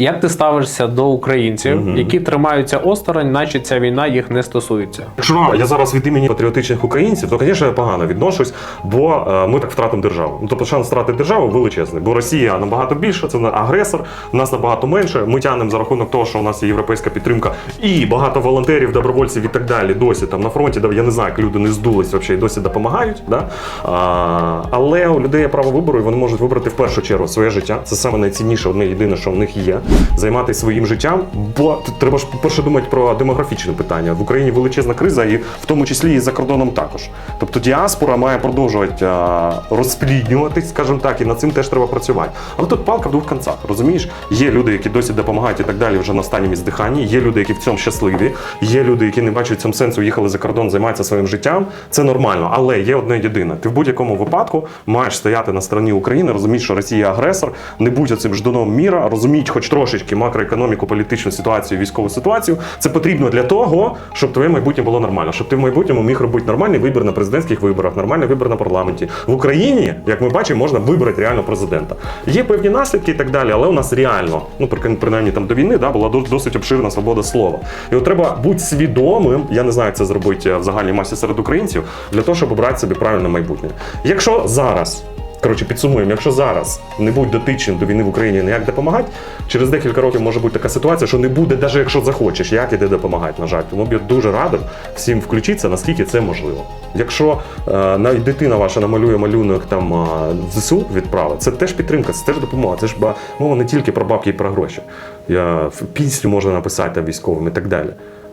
Як ти ставишся до українців, які тримаються осторонь, наче ця війна їх не стосується? Якщо я зараз від імені патріотичних українців, то, звісно, я погано відношусь, бо е, ми так втратимо державу. Ну, тобто шанс втратити державу величезний, бо Росія набагато більше, це агресор, нас набагато менше. Ми тягнемо за рахунок того, що у нас є європейська підтримка і багато волонтерів, добровольців і так далі. Досі там на фронті, я не знаю, як люди не здулись взагалі, і досі допомагають. Да? А, але у людей є право вибору, і вони можуть вибрати в першу чергу своє життя. Це саме найцінніше, одне єдине, що в них є. Займатися своїм життям. Бо треба ж перше думати про демографічне питання. В Україні величезна криза, і в тому числі і за кордоном також. Тобто діаспора має продовжувати розпліднюватись, скажімо так, і над цим теж треба працювати. Але тут палка в двох концах. Розумієш, є люди, які досі допомагають і так далі, вже на останньому здиханні. Є люди, які в цьому щасливі. Є люди, які не бачать в цьому сенсу, їхали за кордон, займаються своїм життям. Це нормально, але є одне єдине. Ти в будь-якому випадку маєш стояти на стороні України, розумієш, що Росія агресор, не будь цим ждуном міра, розуміють хоч трошечки макроекономіку, політичну ситуацію, військову ситуацію. Це потрібно для того, щоб твоє майбутнє було нормально, щоб ти в майбутньому міг робити нормальний вибір на президентських виборах, нормальний вибір на парламенті. В Україні, як ми бачимо, можна вибрати реально президента. Є певні наслідки і так далі, але у нас реально, ну при- принаймні там до війни, да, була досить обширна свобода слова. І от треба бути свідомим, я не знаю, як це зробити в загальній масі серед українців, для того, щоб обрати собі правильне майбутнє. Якщо зараз. Коротше, підсумуємо, якщо зараз не будь дотичним до війни в Україні ніяк допомагати, через декілька років може бути така ситуація, що не буде, навіть якщо захочеш, як іде допомагати, на жаль. Тому я дуже радив всім включитися, наскільки це можливо. Якщо е, навіть дитина ваша намалює малюнок там е, в ЗСУ відправить, це теж підтримка, це теж допомога. Це ж мова не тільки про бабки і про гроші. Я пісню можна написати військовим і так далі.